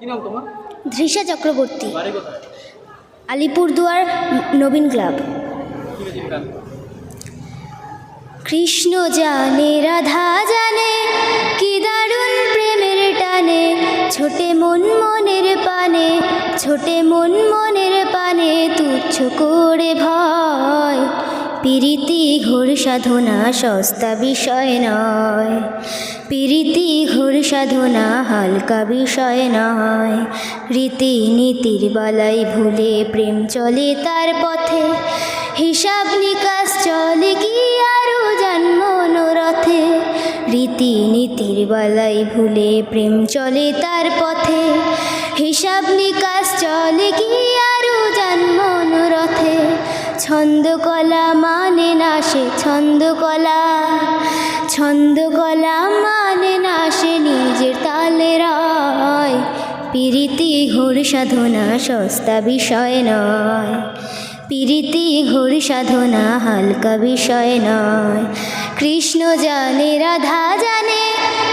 কি নাম তোমার? ধৃষা চক্রবর্তী। আলিপুরদুয়ার নবীন ক্লাব। কৃষ্ণ জানে রাধা জানে কি দারুণ প্রেমের টানে ছোটে মন মনের পানে ছোটে মন মনের পানে তুচ্ছ করে ভয়। পিরিতি ঘোর সাধনা, সস্তা বিষয় নয়। পিরিতি ঘোর সাধনা, হালকা বিষয় নয়। রীতি নীতির বালাই ভুলে প্রেম চলে তার পথে। হিসাব নিকাশ চলে কি আরও জন্ম রথে রীতি নীতির বালাই ভুলে প্রেম চলে তার পথে। হিসাব নিকাশ ছন্দকলা মানে না সে ছন্দকলা। ছন্দকলা মানে না সে নিজের তালে রয়। পিরিতি ঘোর সাধনা সস্তা বিষয় নয়। পিরিতি ঘোর সাধনা হালকা বিষয় নয়। কৃষ্ণ জানে, রাধা জানে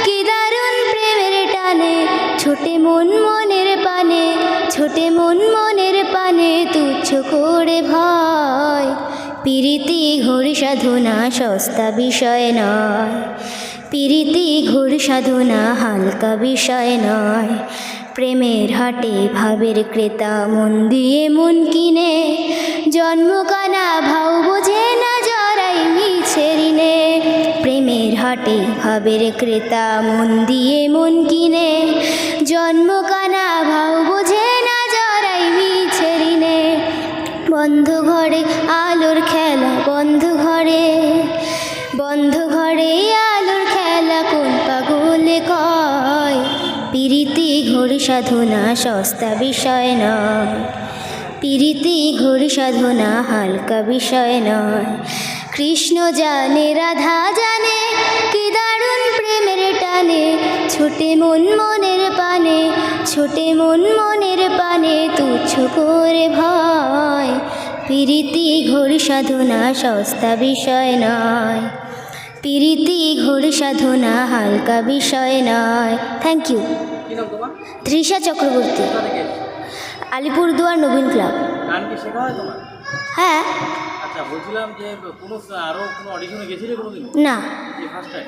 কি দারুণ প্রেমের টানে, ছোটে মন মনের পানে, ছোটে মন মনের পানে তুচ্ছ করে ভয়। পিরিতি ঘোর সাধনা সস্তা বিষয় নয়। পিরিতি ঘোর সাধনা হালকা বিষয় নয়। প্রেমের হাটে ভাবের ক্রেতা মন দিয়ে মন কিনে। জন্মকানা ভাও বোঝে না জরাই মিছে ঋণে। প্রেমের হাটে ভাবের ক্রেতা মন দিয়ে মন কিনে। জন্মকানা ভাও বোঝে ঘোর সাধনা সস্তা বিষয় নয়। পিরিতি ঘোর সাধনা হালকা বিষয় নয়। কৃষ্ণ জানে, রাধা জানে কি দারুণ প্রেমের টানে, ছোটে মন মনের পানে, ছোটে মন মনের পানে তুচ্ছ করে ভয়। পিরিতি ঘোর সাধনা সস্তা বিষয় নয়। পিরিতি ঘোর সাধনা হালকা বিষয় নয়। Thank you. Trisha Chakraborty. Alipurduar Nabin club. গান কি শেখা হয় তোমার? হ্যাঁ। আচ্ছা বলছিলাম যে কোনো আরও কোনো অডিশনে গেছিলে কোনোদিন? না। First time